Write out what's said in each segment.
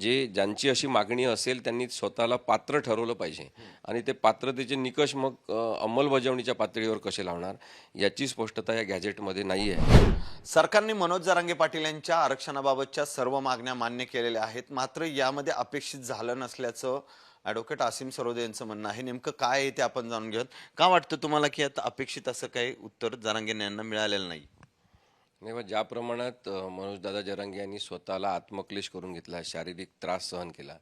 जे ज्यांची अशी मागणी असेल त्यांनी स्वतःला पात्र ठरवलं पाहिजे. आणि ते पात्रतेचे निकष मग अंमलबजावणीच्या पातळीवर कसे लावणार याची स्पष्टता या गॅझेटमध्ये नाही आहे. सरकारने मनोज जरांगे पाटील यांच्या आरक्षणाबाबतच्या सर्व मागण्या मान्य केलेल्या आहेत. मात्र यामध्ये अपेक्षित झालं नसल्याचं ॲडव्होकेट आसिम सरोदे यांचं म्हणणं आहे. नेमकं काय आहे ते आपण जाणून घेऊयात. का वाटतं तुम्हाला की आता अपेक्षित असं काही उत्तर जरांगे यांना मिळालेलं नाही? नाही बा, ज्या प्रमाणात मनोजदादा जरांगे यांनी स्वतःला आत्मक्लेश करून घेतला शारीरिक त्रास सहन केला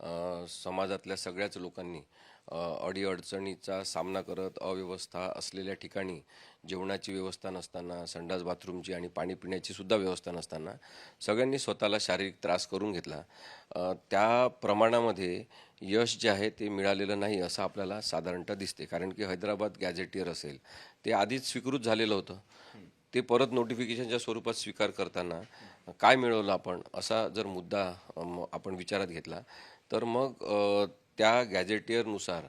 अ, समाजातल्या सगळ्याच लोकांनी अ, अडीअडचणीचा सामना करत अव्यवस्था असलेल्या ठिकाणी जेवणाची व्यवस्था नसताना संडास बाथरूमची आणि पाणी पिण्याची सुद्धा व्यवस्था नसताना सगळ्यांनी स्वतःला शारीरिक त्रास करून घेतला. अ, त्या प्रमाणामध्ये यश जे आहे ते मिळालेलं नाही असं आपल्याला साधारणतः दिसते. कारण की हैदराबाद गॅझेटियर असेल ते आधीच स्वीकृत झालेलं होतं. ते परत नोटिफिकेशनच्या स्वरूपात स्वीकार करताना काय मिळवलं आपण? असा जर मुद्दा आपण विचारात घेतला तर मग त्या गॅझेटियरनुसार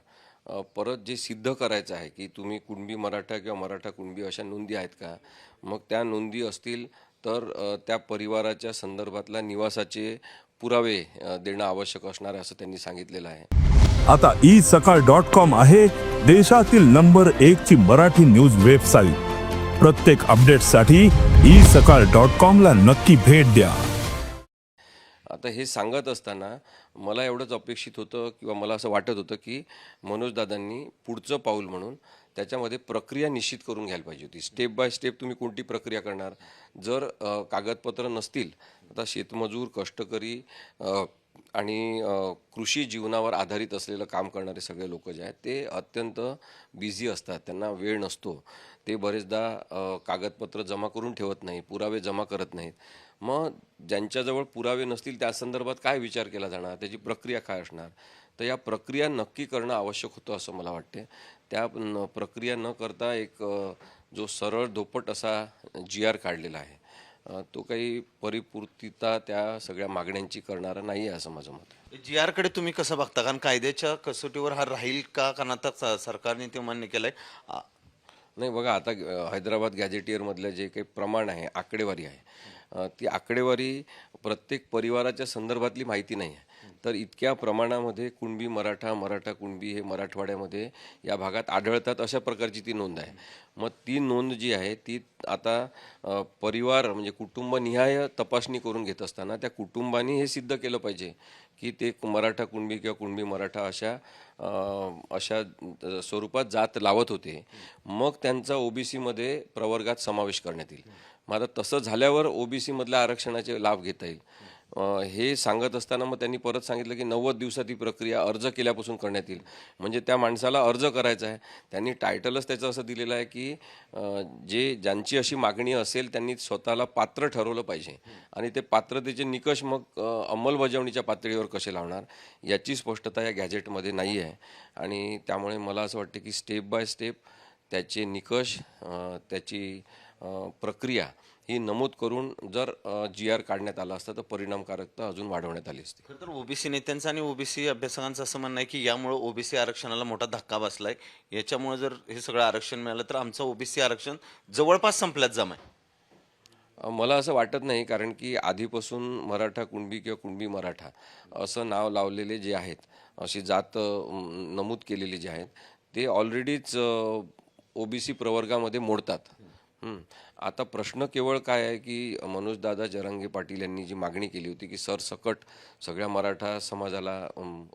परत जे सिद्ध करायचं आहे की तुम्ही कुणबी मराठा किंवा मराठा कुणबी अशा नोंदी आहेत का? मग त्या नोंदी असतील तर त्या परिवाराच्या संदर्भातल्या निवासाचे पुरावे देणं आवश्यक असणार आहे असं त्यांनी सांगितलेलं आहे. आता ई सकाळ डॉट कॉम आहे देशातील नंबर एक ची मराठी न्यूज वेबसाईट. प्रत्येक अपडेटसाठी ई सकाळ डॉट कॉमला नक्की भेट द्या. आता हे सांगत असताना मला एवढंच अपेक्षित होतं किंवा मला असं वाटत होतं की मनोजदादांनी पुढचं पाऊल म्हणून त्याच्यामध्ये प्रक्रिया निश्चित करून घ्यायला पाहिजे होती. स्टेप बाय स्टेप तुम्ही कोणती प्रक्रिया करणार? जर कागदपत्र नसतील आता शेतमजूर कष्टकरी आणि कृषी जीवनावर आधारित असलेलं काम करणारे सगळे लोक जे आहेत ते अत्यंत बिझी असतात. त्यांना वेळ नसतो. ते बरेचदा कागदपत्र जमा करून ठेवत नाही पुरावे जमा करत नाहीत. मग ज्यांच्याजवळ पुरावे नसतील त्या संदर्भात काय विचार केला जाणार? त्याची प्रक्रिया काय असणार? तर या प्रक्रिया नक्की करणं आवश्यक होतं असं मला वाटते त्या प्रक्रिया न करता एक जो सरळ धोपट असा जी आर काढलेला आहे. तो काही परिपूर्तिता त्या सगळ्या मागण्यांची करणारा नाही आहे असं माझं मत जी आरकडे तुम्ही कसं बघता? कारण कायद्याच्या कसोटीवर हा राहील का? कारण आता स- सरकारने ते मान्य केलंय. आ- नाही बघा आता हैदराबाद गॅझेटियरमधलं जे काही प्रमाण आहे आकडेवारी आहे ती आकडेवारी प्रत्येक परिवाराच्या संदर्भातली माहिती नाही आहे. तर इतक्या प्रमाणामध्ये कुणबी मराठा मराठा कुणबी हे मराठवाड्यामध्ये या भागात आढळतात अशा प्रकारची ती नोंद आहे. मग ती नोंद जी आहे ती आता परिवार म्हणजे कुटुंबनिहाय तपासणी करून घेत असताना त्या कुटुंबानी हे सिद्ध केलं पाहिजे. की ते मराठा कुणबी किंवा कुणबी मराठा अशा अशा स्वरूपात जात लावत होते. मग त्यांचा ओबीसीमध्ये प्रवर्गात समावेश करण्यात येईल. मग आता तसं झाल्यावर ओबीसीमधल्या आरक्षणाचे लाभ घेता येईल. हे सांगत असताना मग त्यांनी परत सांगितलं की नव्वद दिवसात ही प्रक्रिया अर्ज केल्यापासून करण्यात येईल. म्हणजे त्या माणसाला अर्ज करायचा आहे. त्यांनी टायटलच त्याचं असं दिलेलं आहे की जे ज्यांची अशी मागणी असेल त्यांनी स्वतःला पात्र ठरवलं पाहिजे. आणि ते पात्रतेचे निकष मग अंमलबजावणीच्या पातळीवर कसे लावणार याची स्पष्टता या गॅझेटमध्ये नाही आहे. आणि त्यामुळे मला असं वाटतं की स्टेप बाय स्टेप त्याचे निकष त्याची प्रक्रिया ही नमूद करून जर जी आर काढण्यात आला असता तर परिणामकारकता अजून वाढवण्यात आली असती. खरं तर ओबीसी नेत्यांचं आणि ओबीसी अभ्यासकांचं असं म्हणणं आहे की यामुळे ओबीसी आरक्षणाला मोठा धक्का बसलाय. याच्यामुळे जर हे सगळं आरक्षण मिळालं तर आमचं ओबीसी आरक्षण जवळपास संपल्यात जमा आहे. मला असं वाटत नाही कारण की आधीपासून मराठा कुणबी किंवा कुणबी मराठा असं नाव लावलेले जे आहेत अशी जात नमूद केलेली जे आहेत ते ऑलरेडीच ओबीसी प्रवर्गामध्ये मोडतात. आता प्रश्न केवळ काय आहे की मनोजदादा जरांगे पाटील यांनी जी मागणी केली होती की सरसकट सगळ्या मराठा समाजाला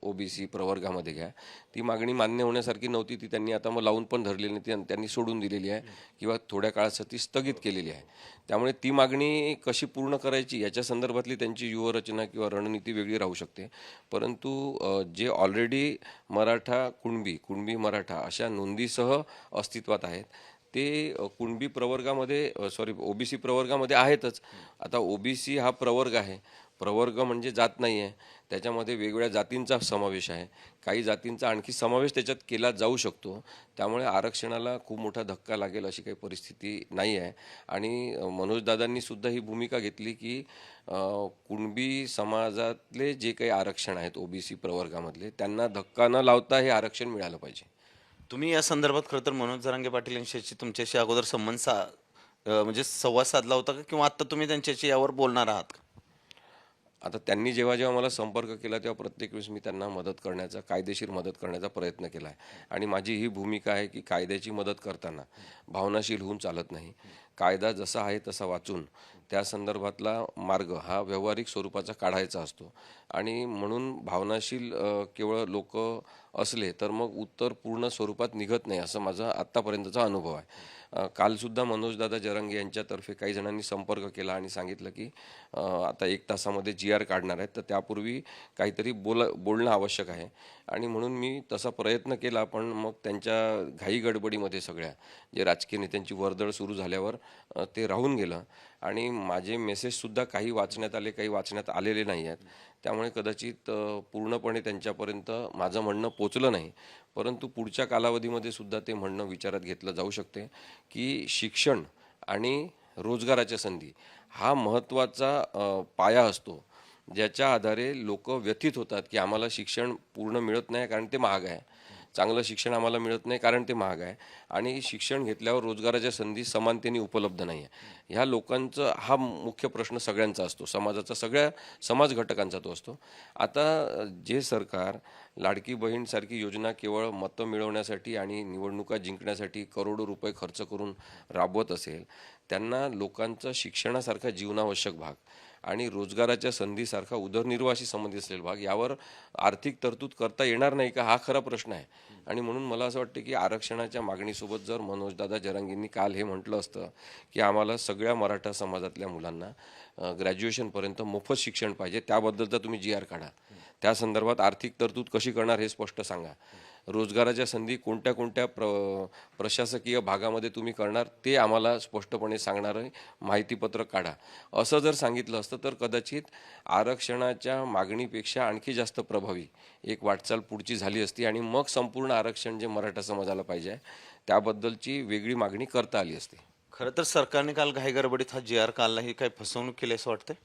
ओबीसी प्रवर्गामध्ये घ्या. ती मागणी मान्य होण्यासारखी नव्हती. ती त्यांनी आता मग लावून पण धरलेली नाही ती आणि त्यांनी सोडून दिलेली आहे किंवा थोड्या काळासाठी स्थगित केलेली आहे. त्यामुळे ती मागणी कशी पूर्ण करायची याच्या संदर्भातली त्यांची युवरचना किंवा रणनीती वेगळी राहू शकते. परंतु जे ऑलरेडी मराठा कुणबी कुणबी मराठा अशा नोंदीसह अस्तित्वात आहेत ते कुणबी प्रवर्गामध्ये सॉरी ओबीसी प्रवर्गामध्ये आहेतच. आता ओबीसी हा प्रवर्ग आहे. प्रवर्ग म्हणजे जात नाही आहे त्याच्यामध्ये वेगवेगळ्या जातींचा समावेश आहे. काही जातींचा आणखी समावेश त्याच्यात केला जाऊ शकतो. त्यामुळे आरक्षणाला खूप मोठा धक्का लागेल अशी काही परिस्थिती नाही आहे. आणि मनोजदादांनी सुद्धा ही भूमिका घेतली की कुणबी समाजातले जे काही आरक्षण आहेत ओबीसी प्रवर्गामधले त्यांना धक्का न लावता हे आरक्षण मिळालं पाहिजे. तुम्ही या संदर्भात खरं तर मनोज जरांगे पाटील यांच्याशी तुमच्याशी अगोदर संबंध सा म्हणजे संवाद साधला होता का? किंवा आता तुम्ही त्यांच्याशी यावर बोलणार आहात का? आता त्यांनी जेव्हा जेव्हा मला संपर्क केला तेव्हा प्रत्येक वेळेस मी त्यांना मदत करण्याचा कायदेशीर मदत करण्याचा प्रयत्न केला आहे. आणि माझी ही भूमिका आहे की कायद्याची मदत करताना भावनाशील होऊन चालत नाही. कायदा जसा आहे तसा वाचून त्या संदर्भातला मार्ग हा व्यावहारिक स्वरूपाचा काढायचा असतो. आणि म्हणून भावनाशील केवळ लोक असले तर मग उत्तर पूर्ण स्वरूपात निघत नाही असं माझा आत्तापर्यंतचा अनुभव आहे. कालसुद्धा मनोजदादा जरंगे यांच्यातर्फे काही जणांनी संपर्क केला आणि सांगितलं की आता एक तासामध्ये जी आर काढणार आहेत तर त्यापूर्वी काहीतरी बोल बोलणं आवश्यक आहे. आणि म्हणून मी तसा प्रयत्न केला पण मग त्यांच्या घाई गडबडीमध्ये सगळ्या जे राजकीय नेत्यांची वर्दळ सुरू झाल्यावर ते राहून गेलं. आणि माझे मेसेजसुद्धा काही वाचण्यात आले काही वाचण्यात आलेले नाही आहेत. त्यामुळे कदाचित पूर्णपणे त्यांच्यापर्यंत माझं म्हणणं पोचलं नाही. परंतु पुढच्या कालावधीमध्ये सुद्धा ते म्हणणं विचारात घेतलं जाऊ शकते की शिक्षण आणि रोजगाराच्या संधी हा महत्त्वाचा पाया असतो. ज्याच्या आधारे लोक व्यथित होतात की आम्हाला शिक्षण पूर्ण मिळत नाही कारण ते महाग आहे. चांगलं शिक्षण आम्हाला मिळत नाही कारण ते महाग आहे. आणि शिक्षण घेतल्यावर रोजगाराच्या संधी समानतेने उपलब्ध नाही आहे ह्या लोकांचं हा मुख्य प्रश्न सगळ्यांचा असतो. समाजाचा सगळ्या समाज घटकांचा तो असतो. आता जे सरकार लाडकी बहीणसारखी योजना केवळ मतं मिळवण्यासाठी आणि निवडणुका जिंकण्यासाठी करोडो रुपये खर्च करून राबवत असेल त्यांना लोकांचा शिक्षणासारखा जीवनावश्यक भाग. आणि रोजगाराच्या संधीसारखा उदरनिर्वाहाशी संबंधित असलेला भाग यावर आर्थिक तरतूद करता येणार नाही का हा खरा प्रश्न आहे. आणि म्हणून मला असं वाटतं की आरक्षणाच्या मागणीसोबत जर मनोजदादा जरांगींनी काल हे म्हटलं असतं की आम्हाला सगळ्या मराठा समाजातल्या मुलांना ग्रॅज्युएशनपर्यंत मोफत शिक्षण पाहिजे. त्याबद्दलचा तुम्ही जी आर काढा. त्या संदर्भात आर्थिक तरतूद कशी करणार हे स्पष्ट सांगा. रोजगाराच्या संधी कोणत्या कोणत्या प्र प्रशासकीय भागामध्ये तुम्ही करणार ते आम्हाला स्पष्टपणे सांगणारं माहितीपत्रक काढा. असं जर सांगितलं असतं तर कदाचित आरक्षणाच्या मागणीपेक्षा आणखी जास्त प्रभावी एक वाटचाल पुढची झाली असती आणि मग संपूर्ण आरक्षण जे मराठा समाजाला पाहिजे त्याबद्दलची वेगळी मागणी करता आली असती. खरं तर सरकारने काल घाई गडबडीत हा जी आर काढला ही काही फसवणूक केली असं वाटतंय?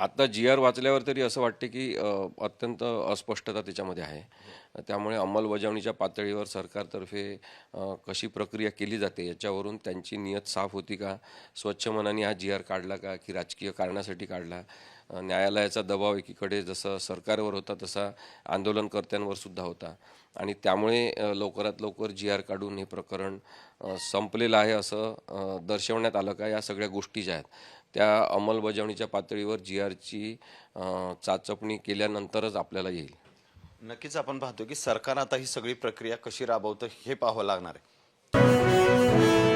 आता जी आर वाचल्यावर तरी असं वाटते की अत्यंत अस्पष्टता त्याच्यामध्ये आहे. त्यामुळे अंमलबजावणीच्या पातळीवर सरकारतर्फे कशी प्रक्रिया केली जाते याच्यावरून त्यांची नियत साफ होती का? स्वच्छ मनाने हा जी आर काढला का? की राजकीय कारणासाठी काढला? न्यायालयाचा दबाव एकीकडे जसं सरकारवर होता तसा आंदोलनकर्त्यांवर सुद्धा होता. आणि त्यामुळे लवकरात लवकर जी आर काढून हे प्रकरण संपलेलं आहे असं दर्शवण्यात आलं का? या सगळ्या गोष्टी ज्या आहेत. त्या अंमलबजावणीच्या पातळीवर जी आरची चाचपणी केल्यानंतरच आपल्याला येईल. नक्कीच आपण पाहतो की सरकार आता ही सगळी प्रक्रिया कशी राबवतं हे पाहावं लागणार आहे.